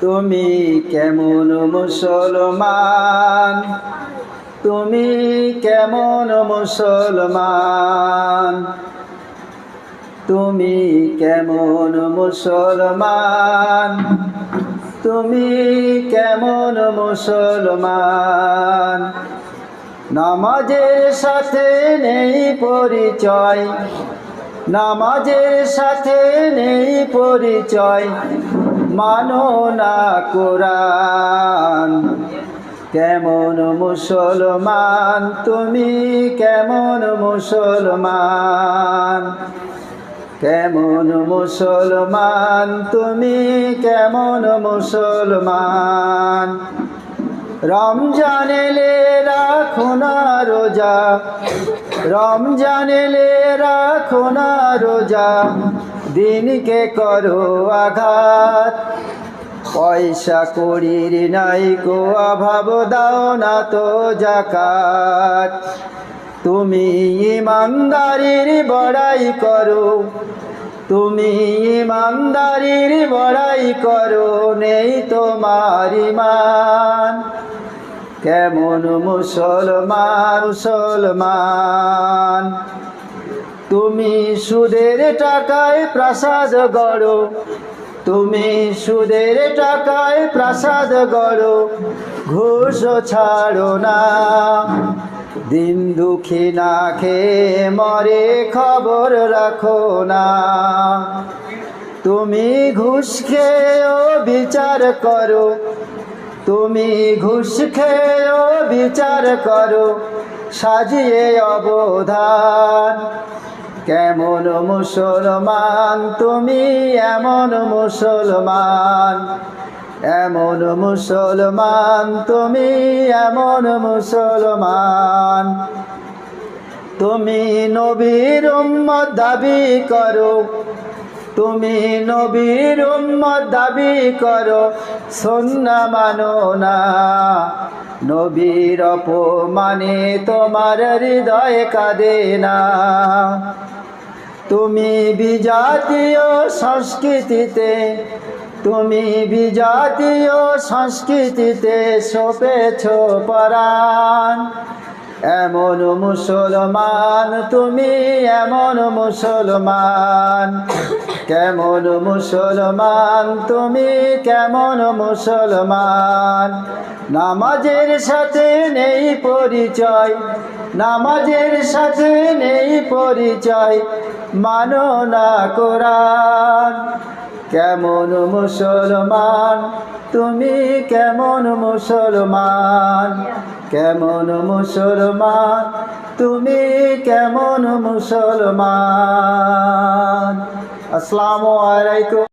তুমি কেমন মুসলমান? তুমি কেমন মুসলমান? তুমি কেমন মুসলমান? তুমি কেমন মুসলমান? নামাজের সাথে নেই পরিচয়। নামাজের সাথে নেই পরিচয়। মানো না কোরআন? কেমন মুসলমান? তুমি কেমন মুসলমান? কেমন মুসলমান? তুমি কেমন মুসলমান? রমজান এলে রাখো না রোজা। রমজান এলে রাখো না রোজা। দিনকে করো আঘাত। পয়সা করির নাই কো অভাব দাও না তো জাকাত। তুমি ইমানদারির বড়াই করো, তুমি ইমানদারির বড়াই করো, নেই তোমার ইমান। কেমন মুসলমান মুসলমান। তুমি সুদের টাকায় প্রাসাদ গড়ো। তুমি সুদের টাকায় প্রাসাদ গড়ো। ঘুষ ছাড়ো না। দিন দুঃখী না খেয়ে মরে খবর রাখো না। তুমি ঘুষ খেয়েও বিচার করো। তুমি ঘুষ খেয়েও বিচার করো। সাজিয়ে অবধান। কেমন মুসলমান, তুমি এমন মুসলমান। এমন মুসলমান, তুমি এমন মুসলমান। তুমি নবীর উম্মত দাবি করো, তুমি নবীর উম্মত দাবি করো, সন্না মানো না। নবীর অপমানে তোমার হৃদয় কাঁদে না। তুমি বিজাতীয় সংস্কৃতিতে, তুমি বিজাতীয় সংস্কৃতিতে সপেছ পরাণ। এমন মুসলমান, তুমি এমন মুসলমান। কেমন মুসলমান, তুমি কেমন মুসলমান। নামাজের সাথে নেই পরিচয়, নামাজের সাথে নেই পরিচয় মানো না কোরআন। কেমন মুসলমান? তুমি কেমন মুসলমান? কেমন মুসলমান? তুমি কেমন মুসলমান? আসসালামু আলাইকুম।